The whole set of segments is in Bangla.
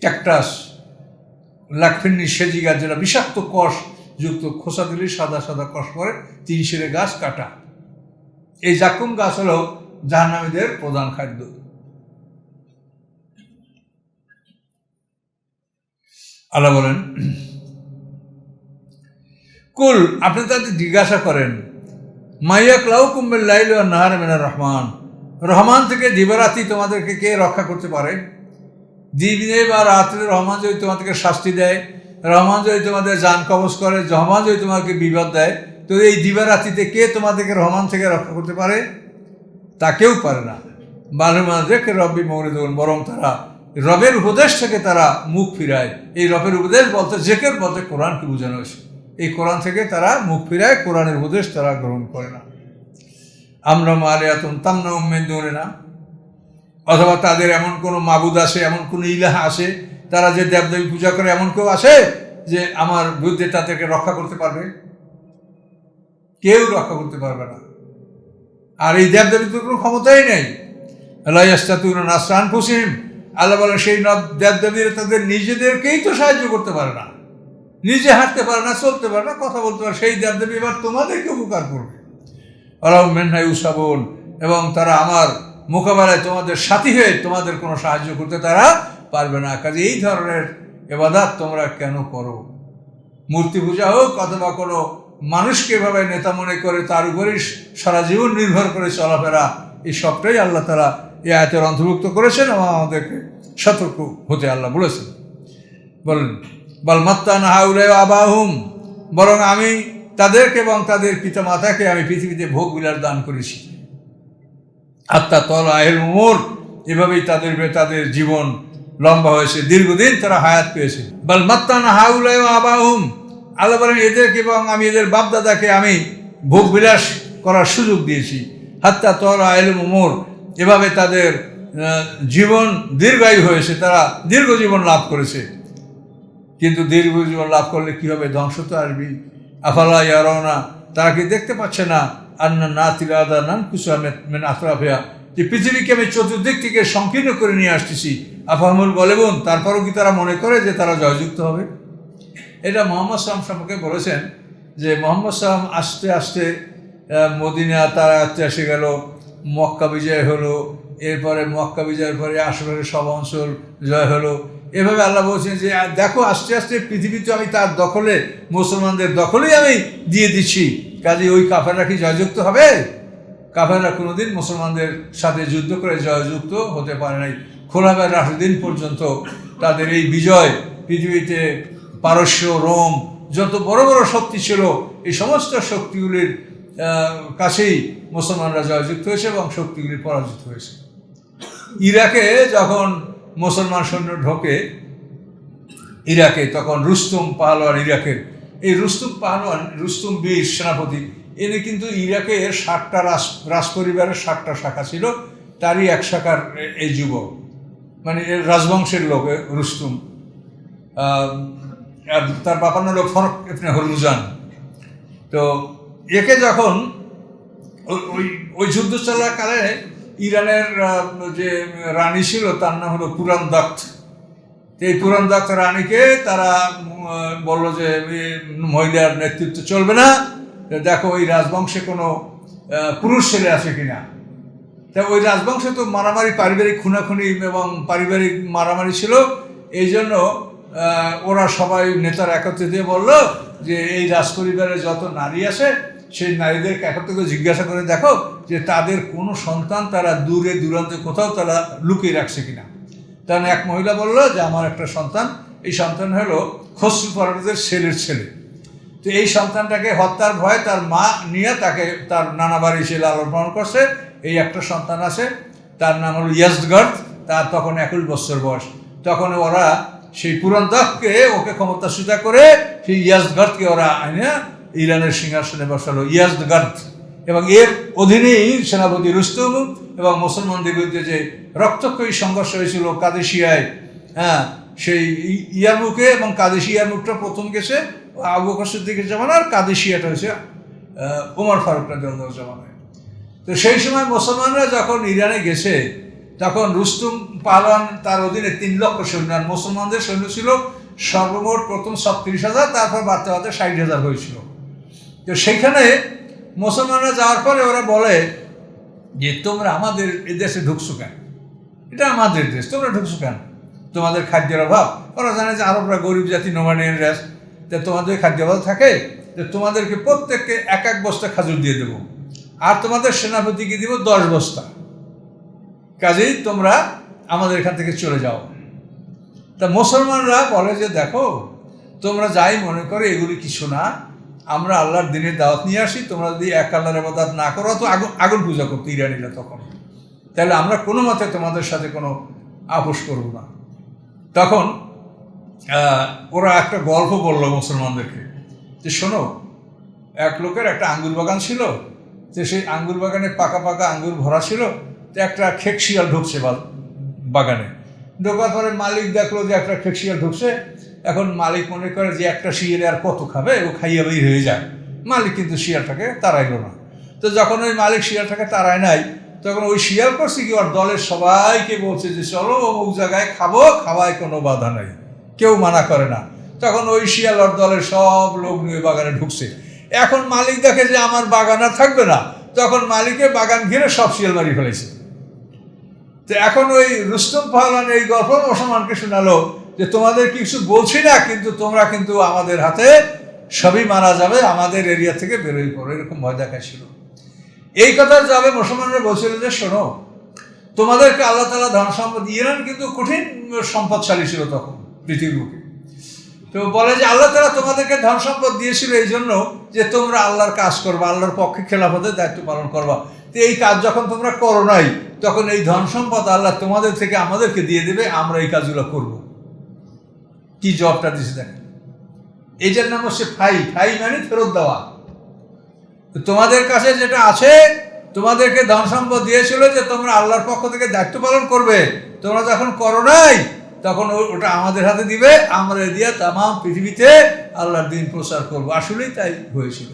ক্যাকটাস লাকফিন্নি সেজি গাছ যেটা বিষাক্ত কষ যুক্ত, খোসা দিলে সাদা সাদা কষ পরে, তিন শিরে গাছ কাটা। এই জাকুম গাছ হল জাহান্নামীদের প্রধান খাদ্য। আল্লাহ বলেন, কুল, আপনি তাদের জিজ্ঞাসা করেন মাইয়াক লাউ কুম্বেল লাইল নাহার মেনা রহমান? রহমান থেকে দিবারাতি তোমাদেরকে কে রক্ষা করতে পারে? দিনে বা রাত্রে রহমান যদি তোমাদেরকে শাস্তি দেয়, রহমান যদি তোমাদের যান কবচ করে, রহমান যদি তোমাকে বিপদ দেয়, তো এই দিবারাতিতে কে তোমাদেরকে রহমান থেকে রক্ষা করতে পারে? তা কেউ পারে না। বালুমান রেখে রব্বি মৌরিদুন বরং তারা রবের উপদেশ থেকে তারা মুখ ফিরায়। এই রবের উপদেশ বলতে জেকের বলতে কোরআনকে বোঝানো হয়েছে। এই কোরআন থেকে তারা মুখ ফিরায়, কোরআনের উপদেশ তারা গ্রহণ করে না। আমরা মালিয়াতুন তামনা উম্মেন দৌড়ে না অথবা তাদের এমন কোনো মাবুদ আসে, এমন কোনো ইলাহা আসে, তারা যে দেবদেবী পূজা করে এমন কেউ আসে যে আমার বিরুদ্ধে তাদেরকে রক্ষা করতে পারবে? কেউ রক্ষা করতে পারবে না। আর এই দেবদেবীর তো কোনো ক্ষমতাই নেই। নাসরান ফুসিম আল্লাহ বলেন, সেই নব দেবদেবীরা তাদের নিজেদেরকেই তো সাহায্য করতে পারে না। নিজে হাঁটতে পারে না, চলতে পারে না, কথা বলতে পারে সেই দেবদেবী এবার তোমাদেরকে উপকার করবে। আল্লাহ মেনহাই উসাবন এবং তারা আমার মোকাবেলায় তোমাদের সাথী হয়ে তোমাদের কোনো সাহায্য করতে তারা পারবে না। কাজে এই ধরনের এবাদাত তোমরা কেন করো? মূর্তি পূজা হোক অথবা কোনো মানুষকে এভাবে নেতা মনে করে তার উপরেই সারা জীবন নির্ভর করে চলাফেরা, এই সবটাই আল্লাহ তারা এই আয়তের অন্তর্ভুক্ত করেছেন এবং আমাদেরকে সতর্ক হতে আল্লাহ বলেছেন। বলেন বলমাত্তা নাহাউলে আবাহুম বরং আমি তাদেরকে এবং তাদের পিতা মাতাকে আমি পৃথিবীতে ভোগ বিলার দান করেছি। আত্মা তল আহেল উমর। এভাবেই তাদের তাদের জীবন লম্বা হয়েছে। দীর্ঘদিন তারা হায়াত পেয়েছে। বল মাত্তানা হাউলায় আবাহুম। আল্লাহ বলেন, এদেরকে এবং আমি, এদের বাপদাদাকে আমি ভোগ বিলাস করার সুযোগ দিয়েছি। হাত্তা তল আহেল উমর। এভাবে তাদের জীবন দীর্ঘায়ু হয়েছে। তারা দীর্ঘ জীবন লাভ করেছে। কিন্তু দীর্ঘ জীবন লাভ করলে কী হবে ধ্বংস তো আসবি আফালা ইয়ারওনা তারা কি দেখতে পাচ্ছে না? আন্না না তিরাদা নাম কুসু আহমেদ আফরাফিয়া যে পৃথিবীকে আমি চতুর্দিক থেকে সংকীর্ণ করে নিয়ে আসতেছি। আফাহমুল বলেবন তারপরও কি তারা মনে করে যে তারা জয়যুক্ত হবে? এটা মোহাম্মদ সালাম সম্পর্কে বলেছেন যে মোহাম্মদ সালাম আস্তে আস্তে মদিনা তারা আস্তে এসে গেল, মক্কা বিজয় হলো, এরপরে মক্কা বিজয়ের পরে আশেপাশে সব অঞ্চল জয় হলো। এভাবে আল্লাহ বলছেন যে, দেখো, আস্তে আস্তে পৃথিবী তো আমি তার দখলে, মুসলমানদের দখলেই আমি দিয়ে দিচ্ছি। কাজে ওই কাফেররা কি জয়যুক্ত হবে? কাফেররা কোনোদিন মুসলমানদের সাথে যুদ্ধ করে জয়যুক্ত হতে পারে নাই। খোলাবের দিন পর্যন্ত তাদের এই বিজয়, পৃথিবীতে পারস্য, রোম, যত বড় বড় শক্তি ছিল, এই সমস্ত শক্তিগুলির কাছেই মুসলমানরা জয়যুক্ত হয়েছে এবং শক্তিগুলি পরাজিত হয়েছে। ইরাকে যখন মুসলমান সৈন্য ঢোকে, ইরাকে তখন রুস্তুম পাহলোয়ান ইরাকের এই রুস্তুম পাহলোয়ান রুস্তুম বীর সেনাপতি, এনে কিন্তু ইরাকের ষাটটা রাজ রাজ পরিবারের ষাটটা শাখা ছিল, তারই এক শাখার এই যুবক। মানে এর রাজবংশের লোক রুস্তুম তার বাবার নাম ফরক ইবনে হরমুজান তো একে যখন ওই ওই যুদ্ধ চলাকালে ইরানের যে রানী ছিল, তার নাম হলো পুরান দক্ত। এই পুরান দক্ত রানীকে তারা বলল যে মহিলার নেতৃত্ব চলবে না। দেখো, ওই রাজবংশে কোনো পুরুষ ছেলে আছে কিনা? তা ওই রাজবংশে তো মারামারি, পারিবারিক খুনাখুনি এবং পারিবারিক মারামারি ছিল। এই জন্য ওরা সবাই নেতার একত্রে দিয়ে বলল যে, এই রাজ রাজপরিবারে যত নারী আছে, সেই নারীদেরকে একত্র করে জিজ্ঞাসা করে দেখো যে, তাদের কোনো সন্তান তারা দূরে, দূরান্তে কোথাও তারা লুকিয়ে রাখছে কিনা? তখন এক মহিলা বলল যে, আমার একটা সন্তান। এই সন্তান হলো খসরু পরবদের ছেলের ছেলে। তো এই সন্তানটাকে হত্যার ভয়ে তার মা নিয়ে তাকে তার নানা বাড়ি সে লালন পালন করছে। এই একটা সন্তান আছে, তার নাম হলো ইয়াজগড় তার তখন একুশ বছর বয়স। তখন ওরা সেই পুরন্তককে ওকে ক্ষমতা সুতা করে সেই ইয়াজগড়কে ওরা আইনে ইরানের সিংহাসনে বসালো ইয়াসগর্দ এবং এর অধীনেই সেনাপতি রুস্তুম এবং মুসলমানদের বিরুদ্ধে যে রক্তক্ষয়ী সংঘর্ষ হয়েছিল কাদেশিয়ায় হ্যাঁ সেই ইয়ারমুখে এবং কাদেশি ইয়ারমুখটা প্রথম গেছে, আবু বকর সিদ্দিকের জামানা আর কাদেশিয়াটা হয়েছে উমর ফারুক রাজা জামানায়। তো সেই সময় মুসলমানরা যখন ইরানে গেছে, তখন রুস্তুম পাহলওয়ান তার অধীনে তিন লক্ষ সৈন্য, আর মুসলমানদের সৈন্য ছিল সর্বমোট প্রথম ছত্রিশ হাজার, তারপর বাড়তে বাড়তে ষাট হাজার হয়েছিল। তো সেইখানে মুসলমানরা যাওয়ার পরে ওরা বলে যে তোমরা আমাদের দেশে ঢুকছো কেন? এটা আমাদের দেশ, তোমরা ঢুকছো কেন? তোমাদের খাদ্যের অভাব। ওরা জানে যে আরবরা গরিব জাতি, নোমানিয়ান রাস তা তোমাদের খাদ্য অভাব থাকে? যে তোমাদেরকে প্রত্যেককে এক এক বস্তা খাজুর দিয়ে দেবো। আর তোমাদের সেনাপতিকে দিব দশ বস্তা। কাজেই তোমরা আমাদের এখান থেকে চলে যাও। তা মুসলমানরা বলে যে, দেখো, তোমরা যাই মনে করো, এগুলি কিছু না। আমরা আল্লাহর দিনের দাওয়াত নিয়ে আসি, তোমরা যদি এক আল্লাহর আবাদাত না করো তো আগুন আগুন পূজা করতো ইরানিরা তখন। তাহলে আমরা কোনো মতে তোমাদের সাথে কোনো আপোষ করব না। তখন ওরা একটা গল্প বলল মুসলমানদেরকে যে, শোনো, এক লোকের একটা আঙ্গুর বাগান ছিল, যে সেই আঙ্গুর বাগানে পাকা পাকা আঙ্গুর ভরা ছিল, তো একটা খেকশিয়াল ঢুকছে বাগানে। ঢোকার পরে মালিক দেখল যে একটা খেকশিয়াল ঢুকছে এখন মালিক মনে করে যে একটা শিয়ালে আর কত খাবে? ও খাইয়া বের হয়ে যায় মালিক কিন্তু শিয়ালটাকে তাড়াইলো না। তো যখন ওই মালিক শিয়ালটাকে তাড়ায় নাই, তখন ওই শিয়াল করছে কি? ওর দলের সবাইকে বলছে যে, চলো, অমুক জায়গায় খাব, খাওয়ায় কোনো বাধা নাই। কেউ মানা করে না। তখন ওই শিয়াল ওর দলের সব লোক নিয়ে বাগানে ঢুকছে। এখন মালিক দেখে যে আমার বাগান আর থাকবে না, তখন মালিকে বাগান ঘিরে সব শিয়াল মারি ফেলেছে। তো এখন ওই রুস্তম পাহলান এই গল্প মুসলমানকে শোনালো। যে তোমাদের কিছু বলছি না, কিন্তু তোমরা কিন্তু আমাদের হাতে সবই মারা যাবে, আমাদের এরিয়া থেকে বেরোই পড়ো। এরকম ভয় দেখাচ্ছিল এই কথার যাবে মুসলমানরা বলছিল যে, শোনো, তোমাদেরকে আল্লাহ তালা ধন সম্পদ ইরান কিন্তু কঠিন সম্পদশালী ছিল তখন পৃথিবীর বুকে। তো বলে যে, আল্লাহ তালা তোমাদেরকে ধন সম্পদ দিয়েছিল এই জন্য যে তোমরা আল্লাহর কাজ করবা, আল্লাহর পক্ষে খেলাফতের দায়িত্ব পালন করবা। তো এই কাজ যখন তোমরা করো নাই, তখন এই ধন সম্পদ আল্লাহ তোমাদের থেকে আমাদেরকে দিয়ে দেবে, আমরা এই কাজগুলো করব। কি জবটা দিছে দেখেন। এইটার নাম হচ্ছে ফাই ফাই মানে ফেরত দেওয়া। তোমাদের কাছে যেটা আছে, তোমাদেরকে ধন সম্পদ দিয়েছিল যে তোমরা আল্লাহর পক্ষ থেকে দায়িত্ব পালন করবে। তোমরা যখন করো নাই, তখন ওটা আমাদের হাতে দিবে। আমরা দিয়ে তাম পৃথিবীতে আল্লাহর দিন প্রচার করব। আসলেই তাই হয়েছিল।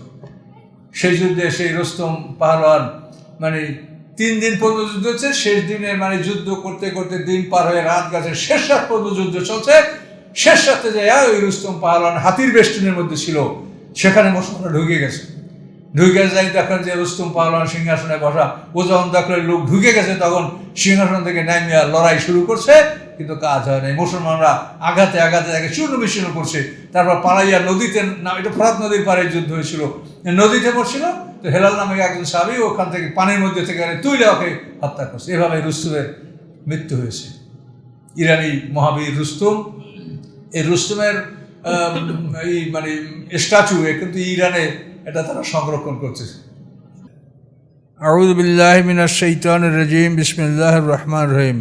সেই যুদ্ধে সেই রস্তম পাহলওয়ান মানে তিন দিন পর্যন্ত যুদ্ধ হচ্ছে, শেষ দিনে মানে যুদ্ধ করতে করতে দিন পার হয়ে রাত গেছে। শেষ রাত পর্যন্ত যুদ্ধ চলছে। শেষ রাতে যায় ওই রুস্তম পাহলওয়ান হাতির বেষ্টনের মধ্যে ছিল, সেখানে মুসলমানরা ঢুকে গেছে। ঢুকে যাই দেখেন যে রুস্তম পাহলওয়ান সিংহাসনে বসা, ও যখন দেখলেন লোক ঢুকে গেছে, তখন সিংহাসন থেকে নামিয়া লড়াই শুরু করছে, কিন্তু কাজ হয় নাই। মুসলমানরা আঘাতে আঘাতে তাকে চূর্ণ বিচ্ছিন্ন করছে। তারপর পালাইয়া নদীতে না, এটা ফরাত নদীর পাড়ে যুদ্ধ হয়েছিল। নদীতে পড়ছিল, তো হেলাল নামে একজন সাবি ওখান থেকে পানির মধ্যে থেকে তুইলে ওকে হত্যা করছে। এভাবে রুস্তুমের মৃত্যু হয়েছে। ইরানি মহাবীর রুস্তুম এই রুস্তমের এই মানে স্ট্যাচু এ কিন্তু ইরানে এটা তারা সংরক্ষণ করছে। আউদ বিল্লাহ মিনা শৈতান রাজিম রহমান রহিম।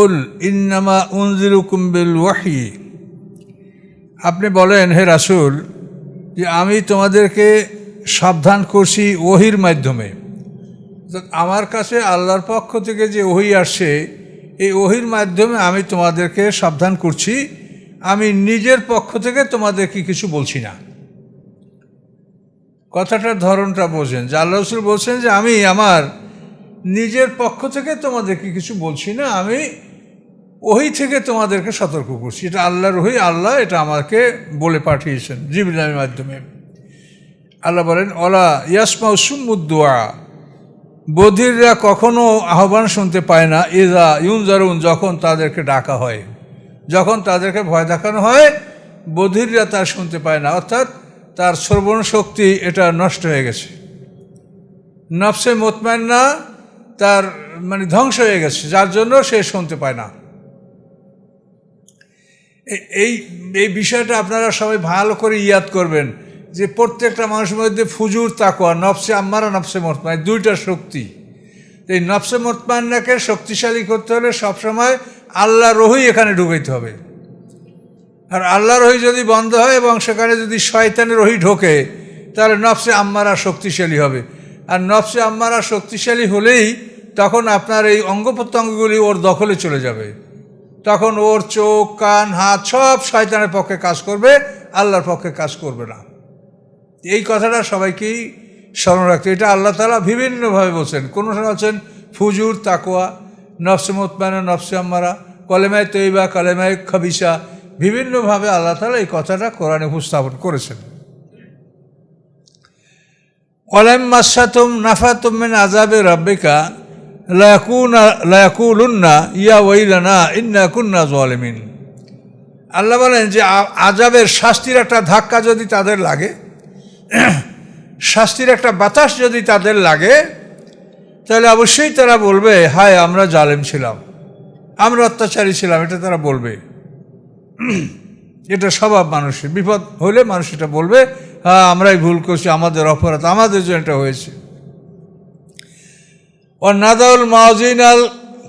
উল ইন্নামা উনজিরুকুম বিল ওয়াহি। আপনি বলেন, হে রাসুল, যে আমি তোমাদেরকে সাবধান করছি ওহির মাধ্যমে। আমার কাছে আল্লাহর পক্ষ থেকে যে ওহি আসছে, এই ওহির মাধ্যমে আমি তোমাদেরকে সাবধান করছি। আমি নিজের পক্ষ থেকে তোমাদেরকে কিছু বলছি না। কথাটার ধরনটা বোঝেন। যে আল্লাহ রসুল বলছেন যে আমি আমার নিজের পক্ষ থেকে তোমাদেরকে কিছু বলছি না, আমি ওই থেকে তোমাদেরকে সতর্ক করছি। এটা আল্লাহর ওহি, আল্লাহ এটা আমাকে বলে পাঠিয়েছেন জিবিলামের মাধ্যমে। আল্লাহ বলেন, ওলা ইয়াসমা সুমুদ্দোয়া বধিররা কখনো আহ্বান শুনতে পায় না। ইজা ইউনজারুন, যখন তাদেরকে ডাকা হয়। যখন তাদেরকে ভয় দেখানো হয়, বধিররা তার শুনতে পায় না। অর্থাৎ তার শ্রবণ শক্তি এটা নষ্ট হয়ে গেছে। নফসে মোতমান্না তার মানে ধ্বংস হয়ে গেছে, যার জন্য সে শুনতে পায় না। এই এই বিষয়টা আপনারা সবাই ভালো করে ইয়াদ করবেন যে প্রত্যেকটা মানুষের মধ্যে ফুজুর তাকোয়া নফসে আম্মারা নফসে মোতমায় দুইটা শক্তি। এই নফসে মোতমান্নাকে শক্তিশালী করতে হলে সবসময় আল্লাহ রহি এখানে ঢুকাইতে হবে। আর আল্লাহ রহি যদি বন্ধ হয় এবং সেখানে যদি শয়তানের রহি ঢোকে, তাহলে নফসে আম্মারা শক্তিশালী হবে। আর নফসে আম্মারা শক্তিশালী হলেই তখন আপনার এই অঙ্গ প্রত্যঙ্গগুলি ওর দখলে চলে যাবে। তখন ওর চোখ, কান, হাত সব শয়তানের পক্ষে কাজ করবে, আল্লাহর পক্ষে কাজ করবে না। এই কথাটা সবাইকেই স্মরণ রাখতে এটা আল্লাহ তালা বিভিন্নভাবে বলছেন। কোনো সময় বলছেন ফুজুর তাকোয়া নফসে মোতমানা নফসে আম্মারা। কলেমায় তৈবা, কলেমায় খবিসা, বিভিন্নভাবে আল্লাহ তালা এই কথাটা কোরআনে উপস্থাপন করেছেন। কলেম মাসাতুম নাফাতুম মিন আজাবে রাব্বিকা লায়াকুনা লায়াকুলুন্না ইয়া ওয়াইলানা, ইন্না কুন্না জালিমিন আল্লাহ বলেন যে আজাবের শাস্তির একটা ধাক্কা যদি তাদের লাগে, শাস্তির একটা বাতাস যদি তাদের লাগে, তাহলে অবশ্যই তারা বলবে, হায়, আমরা জালেম ছিলাম। আমরা অত্যাচারী ছিলাম, এটা তারা বলবে। এটা স্বভাব মানুষের। বিপদ হলে মানুষ এটা বলবে হ্যাঁ আমরাই ভুল করছি, আমাদের অপরাধ, আমাদের জন্য এটা হয়েছে। ও নাদাউল মাওজিন আল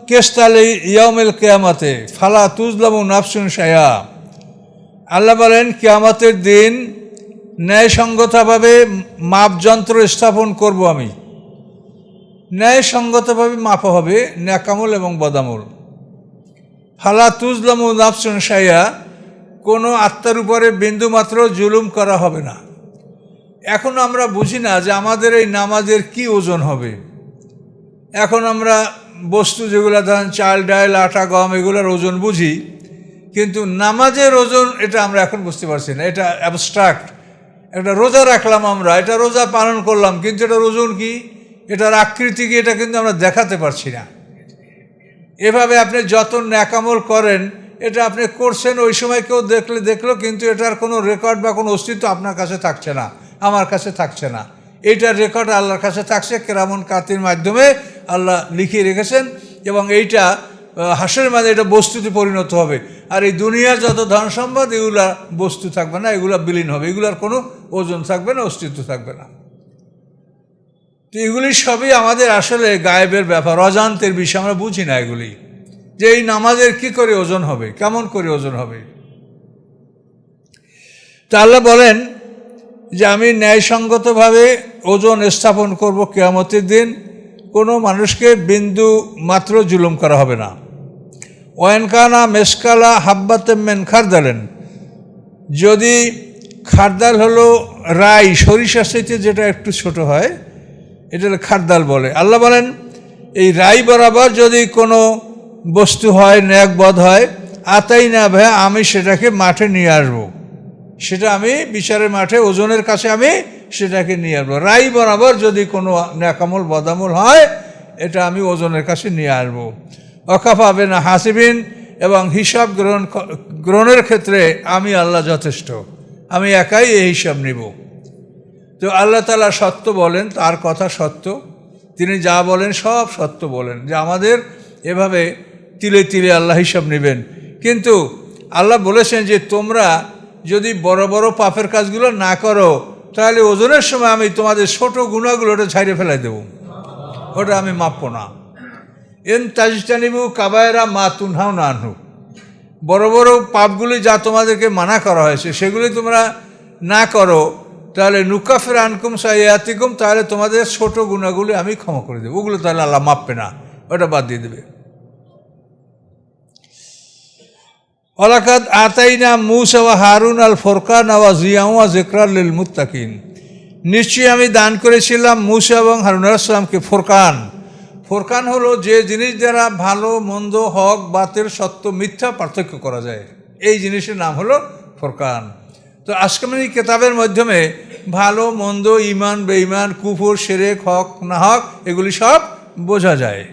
কেস্তালে ইয়ামেল কেয়ামাতে, ফালা তুজলামু নাফসুন সায়া আল্লাহ বলেন, কেয়ামতের দিন ন্যায়সঙ্গতভাবে মাপযন্ত্র স্থাপন করব আমি। ন্যায়সঙ্গতভাবে মাপা হবে ন্যাকামল এবং বদামল। ফালা তুজলাম নাফসুন সাইয়া কোনো আত্মার উপরে বিন্দুমাত্র জুলুম করা হবে না। এখন আমরা বুঝি না যে আমাদের এই নামাজের কি ওজন হবে। এখন আমরা বস্তু যেগুলো ধরেন চাল, ডাল, আটা, গম, এগুলোর ওজন বুঝি, কিন্তু নামাজের ওজন এটা আমরা এখন বুঝতে পারছি না। এটা অ্যাবস্ট্রাক্ট একটা রোজা রাখলাম আমরা, এটা রোজা পালন করলাম, কিন্তু এটার ওজন কি? এটার আকৃতি কি? এটা কিন্তু আমরা দেখাতে পারছি না। এভাবে আপনি যত ন্যাকামল করেন, এটা আপনি করছেন, ওই সময় কেউ দেখলে, দেখল, কিন্তু এটার কোনো রেকর্ড বা কোনো অস্তিত্ব আপনার কাছে থাকছে না, আমার কাছে থাকছে না। এইটার রেকর্ড আল্লাহর কাছে থাকছে কেরামন কাতির মাধ্যমে আল্লাহ লিখিয়ে রেখেছেন, এবং এইটা হাসের মাঝে এটা বস্তুতে পরিণত হবে। আর এই দুনিয়ার যত ধন সম্পদ, এগুলা বস্তু থাকবে না, এগুলা বিলীন হবে, এগুলার কোনো ওজন থাকবে না, অস্তিত্ব থাকবে না। তো এগুলি সবই আমাদের আসলে গায়েবের ব্যাপার, অজান্তের বিষয়, আমরা বুঝি না এগুলি। যে এই নামাজের কি করে ওজন হবে, কেমন করে ওজন হবে? তা আল্লাহ বলেন যে আমি ন্যায়সঙ্গতভাবে ওজন স্থাপন করব কেয়ামতের দিন, কোনো মানুষকে বিন্দু মাত্র জুলুম করা হবে না। ওয়েনকানা মেসকালা হাব্বাতেমেন খারদালেন। যদি খারদাল হলো রাই, সরিষা চাইতে যেটা একটু ছোট হয় এটা খারদাল বলে। আল্লাহ বলেন, এই রাই বরাবর যদি কোনো বস্তু হয় ন্যাকবধ হয় আতাই না ভাই আমি সেটাকে মাঠে নিয়ে আসব। সেটা আমি বিচারের মাঠে, ওজনের কাছে আমি সেটাকে নিয়ে আসব। রাই বরাবর যদি কোনো ন্যাকামল বদামল হয়, এটা আমি ওজনের কাছে নিয়ে আসব। অকাফা না হাসিবিন, এবং হিসাব গ্রহণ গ্রহণের ক্ষেত্রে আমি আল্লাহ যথেষ্ট। আমি একাই এই হিসাব নিব। তো আল্লাহ তালা সত্য বলেন, তার কথা সত্য। তিনি যা বলেন সব সত্য বলেন। যে আমাদের এভাবে তিলে তিলে আল্লাহ হিসাব নেবেন। কিন্তু আল্লাহ বলেছেন যে, তোমরা যদি বড় বড় পাপের কাজগুলো না করো, তাহলে ওজনের সময় আমি তোমাদের ছোট গুণাগুলো ওটা ছাইড়ে ফেলাই দেবো। ওটা আমি মাপবো না। এন তাজিস্তানিবু কাবায়রা মা তুনহাও না আনহু। বড় বড় পাপগুলি যা তোমাদেরকে মানা করা হয়েছে, সেগুলি তোমরা না করো। তাহলে নুকাফের আনকুম সাইয়াতিকুম, তাহলে তোমাদের ছোট গুণাগুলি আমি ক্ষমা করে দেবো। ওগুলো তাহলে আল্লাহ মাপবে না, ওটা বাদ দিয়ে দেবে। অলাকাত আতাইনা মুসা ওয়া হারুন আল ফোরকান আওয়া জিয়াউয়া জেকরাল লিল মুত্তাকিন। নিশ্চয়ই আমি দান করেছিলাম মুসা এবং হারুন আসলামকে ফোরকান। ফোরকান হলো যে জিনিস দ্বারা ভালো, মন্দ, হক বাতের সত্য, মিথ্যা পার্থক্য করা যায়। এই জিনিসের নাম হলো ফোরকান। তো আজকামিনী কেতাবের মাধ্যমে ভালো, মন্দ ইমান বেঈমান, কুফর, সেরেক, হক না হক এগুলি সব বোঝা যায়।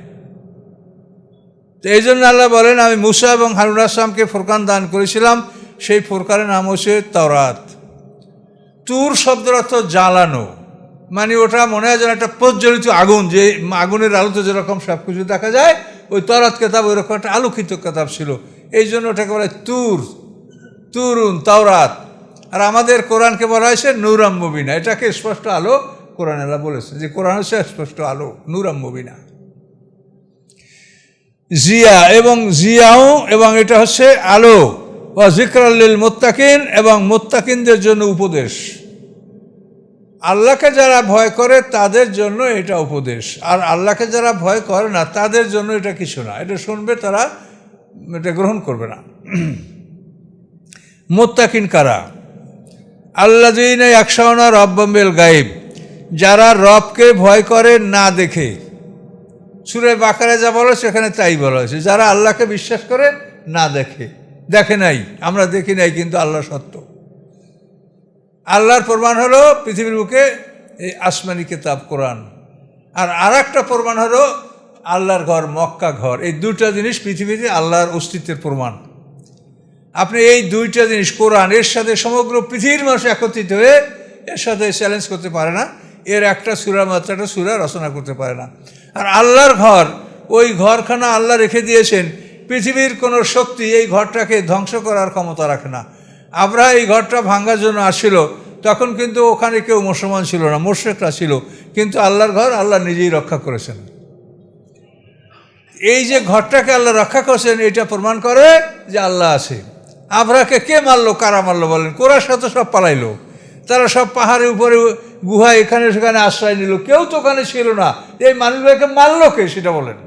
তো এই জন্য আল্লাহ বলেন, আমি মুসা এবং হারুন আসলামকে ফোরকান দান করেছিলাম, সেই ফোরকানের নাম হচ্ছে তাওরাত। তুর শব্দের অর্থ জ্বালানো মানে ওটা মনে হয় যেন একটা প্রজ্বলিত আগুন, যে আগুনের আলোতে যেরকম সব কিছু দেখা যায়, ওই তরাত কেতাব ওইরকম একটা আলোকিত কেতাব ছিল। এই জন্য ওটাকে বলে তুর, তুরুন, তাওরাত। আর আমাদের কোরআনকে বলা হয়েছে নূরাম মুবিনা। এটাকে স্পষ্ট আলো কোরআন আল্লাহ বলেছে যে কোরআন হচ্ছে স্পষ্ট আলো, নূরাম মুবিনা। জিয়া এবং জিয়াও এবং এটা হচ্ছে আলো। বা জিক্রাল্লিল মোত্তাকিন এবং মোত্তাকিনদের জন্য উপদেশ। আল্লাহকে যারা ভয় করে তাদের জন্য এটা উপদেশ। আর আল্লাহকে যারা ভয় করে না, তাদের জন্য এটা কিছু না। এটা শুনবে তারা, এটা গ্রহণ করবে না। মোত্তাকিন কারা? আল্লা দিন একশাওনা রব্বাম্বেল গাইব যারা রবকে ভয় করে না দেখে। সুরে বাকারে যা বলা সেখানে তাই বলা হয়েছে, যারা আল্লাহকে বিশ্বাস করে না দেখে। দেখে নাই, আমরা দেখি নাই কিন্তু আল্লাহ সত্য। আল্লাহর প্রমাণ হলো পৃথিবীর বুকে এই আসমানি কিতাব, কোরআন। আর আর একটা প্রমাণ হলো আল্লাহর ঘর মক্কা ঘর। এই দুটা জিনিস পৃথিবীতে আল্লাহর অস্তিত্বের প্রমাণ। আপনি এই দুইটা জিনিস, কোরআন, এর সাথে সমগ্র পৃথিবীর মানুষ একত্রিত হয়ে এর সাথে চ্যালেঞ্জ করতে পারে না। এর একটা সুরা, মাত্র একটা সুরা রচনা করতে পারে না। আর আল্লাহর ঘর, ওই ঘরখানা আল্লাহ রেখে দিয়েছেন, পৃথিবীর কোনো শক্তি এই ঘরটাকে ধ্বংস করার ক্ষমতা রাখে না। আমরা এই ঘরটা ভাঙ্গার জন্য আসছিল, তখন কিন্তু ওখানে কেউ মুসলমান ছিল না মোর্শেকরা ছিল। কিন্তু আল্লাহর ঘর আল্লাহ নিজেই রক্ষা করেছেন। এই যে ঘরটাকে আল্লাহ রক্ষা করেছেন, এটা প্রমাণ করে যে আল্লাহ আছে। আবরাকে কে মারলো, কারা মারলো বলেন? কোরার সাথে সব পালাইলো। তারা সব পাহাড়ের উপরে গুহা এখানে সেখানে আশ্রয় নিল। কেউ তো ওখানে ছিল না। এই মানুষগুলোকে মারলো কে সেটা বলেন।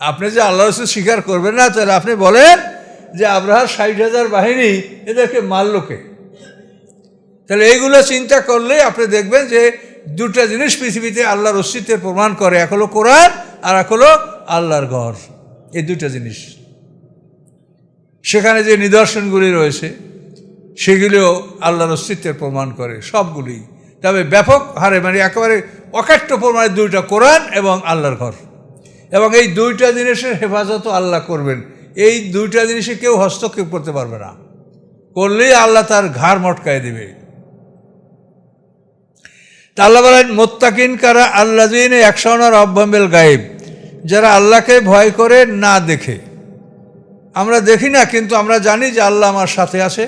আপনি যে আল্লাহ রসুল স্বীকার করবেন না, তাহলে আপনি বলেন যে আব্রাহার ষাট হাজার বাহিনী এদেরকে মারলো কে? তাহলে এইগুলো চিন্তা করলে আপনি দেখবেন যে দুটা জিনিস পৃথিবীতে আল্লাহর অস্তিত্বের প্রমাণ করে। এক হলো কোরআন আর এক হলো আল্লাহর ঘর। এই দুটা জিনিস। সেখানে যে নিদর্শনগুলি রয়েছে, সেগুলিও আল্লাহর অস্তিত্বের প্রমাণ করে সবগুলি। তবে ব্যাপক হারে মানে একেবারে অকাট্য প্রমাণের দুইটা কোরআন এবং আল্লাহর ঘর। এবং এই দুইটা জিনিসের হেফাজত আল্লাহ করবেন। এই দুইটা জিনিসে কেউ হস্তক্ষেপ করতে পারবে না। করলেই আল্লাহ তার ঘাড় মটকায় দেবে। আল্লাহ বলেন, মোত্তাকিন কারা আল্লাদিন একশনার অব্বাম্বেল গায়েব? যারা আল্লাহকে ভয় করে না দেখে। আমরা দেখি না, কিন্তু আমরা জানি যে আল্লাহ আমার সাথে আছে।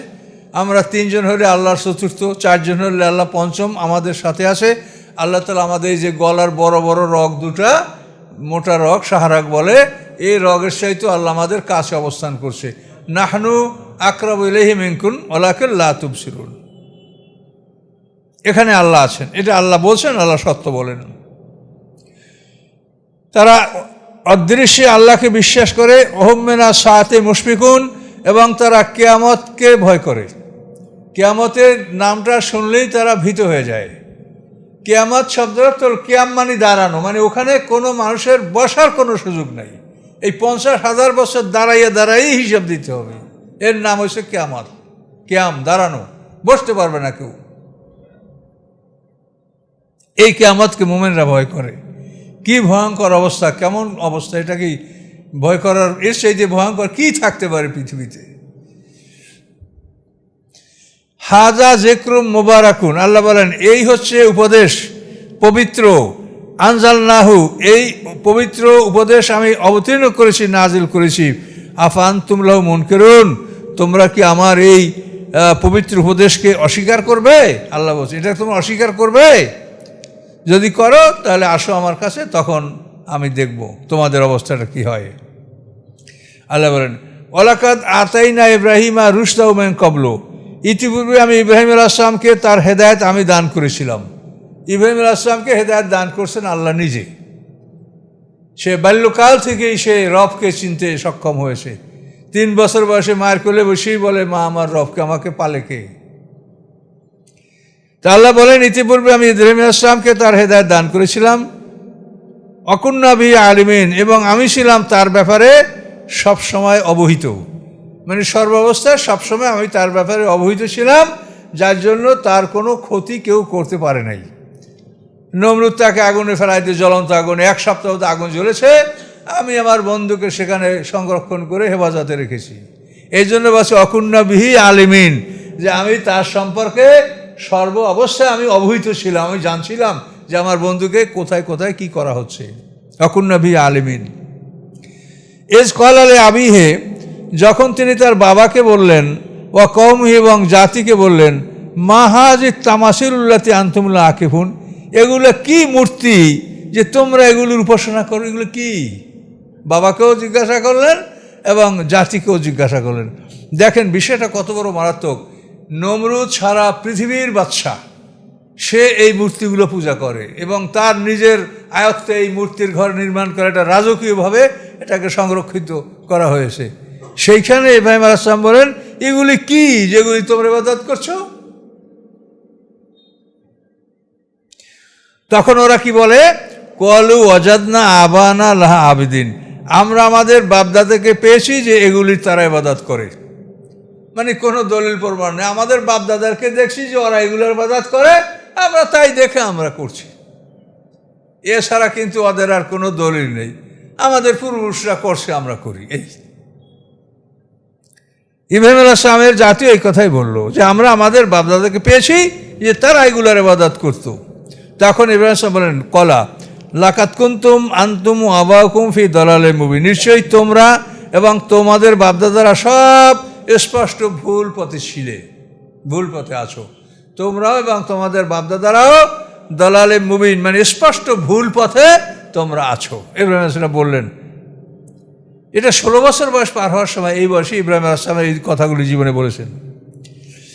আমরা তিনজন হলে আল্লাহর চতুর্থ, চারজন হলে আল্লাহ পঞ্চম আমাদের সাথে আছে। আল্লাহ তালা আমাদের এই যে গলার বড় বড় রগ দুটা, মোটা রগ সাহারাক বলে, এই রগের সাহিত্য আল্লাহ আমাদের কাছে অবস্থান করছে। নাহনু আকরাব ইলেহি মিঙ্কুন ওলাকে লাতুব সিরুন এখানে আল্লাহ আছেন। এটা আল্লাহ বলছেন, আল্লাহ সত্য বলেন। তারা অদৃশ্যে আল্লাহকে বিশ্বাস করে ওহমেনা সাহাতে মুশফিকুন এবং তারা কেয়ামতকে ভয় করে। কেয়ামতের নামটা শুনলেই তারা ভীত হয়ে যায়। কেয়ামত শব্দটা তোর কেয়াম মানে দাঁড়ানো মানে ওখানে কোনো মানুষের বসার কোনো সুযোগ নাই। এই পঞ্চাশ হাজার বছর দাঁড়াইয়া দাঁড়াই হিসাব দিতে হবে। এর নাম হচ্ছে কেয়ামত। কেয়াম, দাঁড়ানো, বসতে পারবে না কেউ। এই কেয়ামতকে মোমেনরা ভয় করে। কি ভয়ঙ্কর অবস্থা, কেমন অবস্থা, এটা কি ভয় করার, এর সেই যে ভয়ঙ্কর কি থাকতে পারে পৃথিবীতে? হাজা জেক্রুম মোবারাকুন, আল্লাহ বলেন, এই হচ্ছে উপদেশ পবিত্র আনজাল নাহু এই পবিত্র উপদেশ আমি অবতীর্ণ করেছি, নাজিল করেছি। আফান তুমলাহ মন করুন তোমরা কি আমার এই পবিত্র উপদেশকে অস্বীকার করবে? আল্লাহ বলছে, এটা তোমরা অস্বীকার করবে? যদি করো, তাহলে আসো আমার কাছে, তখন আমি দেখব তোমাদের অবস্থাটা কি হয়। আল্লাহ বলেন ওলাকাত আতাইনা ইব্রাহিমা রুশদা উমেন কবলো ইতিপূর্বে আমি ইব্রাহিম আসলামকে তার হেদায়ত আমি দান করেছিলাম। ইব্রাহিম আসলামকে হেদায়ত দান করছেন আল্লাহ নিজে। সে বাল্যকাল থেকেই সে রবকে চিনতে সক্ষম হয়েছে। তিন বছর বয়সে মায়ের কোলে বসেই বলে, মা, আমার রবকে, আমাকে পালে কে? আল্লাহ বলেন, ইতিপূর্বে আমি ইব্রাহিম আসলামকে তার হেদায়ত দান করেছিলাম। অকুন্নবী আলিমিন, এবং আমি ছিলাম তার ব্যাপারে সব সময় অবহিত। মানে সর্বাবস্থায় সবসময় আমি তার ব্যাপারে অবহিত ছিলাম, যার জন্য তার কোনো ক্ষতি কেউ করতে পারে নাই। নমরুদ তাকে আগুনে ফেলাইতে জ্বলন্ত আগুনে, এক সপ্তাহ তো আগুন জ্বলেছে। আমি আমার বন্ধুকে সেখানে সংরক্ষণ করে হেফাজতে রেখেছি। এই জন্য বাসে অকুন্নবিহি আলিমিন, যে আমি তার সম্পর্কে সর্ব অবস্থায় আমি অবহিত ছিলাম, আমি জানছিলাম যে আমার বন্ধুকে কোথায় কোথায় কি করা হচ্ছে। অকুন্নবিহি আলিমিন। এজ কল আলে আবিহে, যখন তিনি তার বাবাকে বললেন ও কৌমহি এবং জাতিকে বললেন মাহাজ তামাসির উল্লাতি আন্তমুল্লাহ আকিফুন, এগুলো কি মূর্তি যে তোমরা এগুলোর উপাসনা করো? এগুলো কি? বাবাকেও জিজ্ঞাসা করলেন এবং জাতিকেও জিজ্ঞাসা করলেন। দেখেন, বিষয়টা কত বড় মারাত্মক। নমরুদ সারা পৃথিবীর বাদশাহ। সে এই মূর্তিগুলো পূজা করে এবং তার নিজের আয়ত্তে এই মূর্তির ঘর নির্মাণ করে এটা রাজকীয়ভাবে এটাকে সংরক্ষিত করা হয়েছে। সেইখানে ইব্রাহিম আলাইসলাম বলেন, এগুলি কি যেগুলি তোমরা ইবাদত করছ? তখন ওরা কি বলে, কলু অজাদনা আবানা লাহা আবিদিন। আমরা আমাদের বাপদাদাকে পেয়েছি যে এগুলির তারা ইবাদত করে। মানে কোনো দলিল প্রমাণ নেই। আমাদের বাপদাদাকে দেখছি যে ওরা এগুলোর ইবাদত করে, আমরা তাই দেখে আমরা করছি। এছাড়া কিন্তু ওদের আর কোনো দলিল নেই। আমাদের পূর্বপুরুষরা করছে, আমরা করি। এই ইব্রাহিম আল্লাহ সালামের জাতীয় এই কথাই বলল যে, আমরা আমাদের বাপদাদাকে পেয়েছি যে তারা এগুলার ইবাদত করত। তখন ইব্রাহিম সাহেব বলেন, কলা লাকাত কুন্তুম আন্তুম আবাহুম ফি দলালে মুবি নিশ্চয়ই তোমরা এবং তোমাদের বাপদাদারা সব স্পষ্ট ভুল পথে ছিলে। ভুল পথে আছো। তোমরাও এবং তোমাদের বাপদাদারাও দলালে মুবিন মানে স্পষ্ট ভুল পথে তোমরা আছো। ইব্রাহিম আসলাম বললেন, এটা ষোলো বছর বয়স পার হওয়ার সময় এই বয়সে ইব্রাহিম আসলাম এই কথাগুলি জীবনে বলেছেন।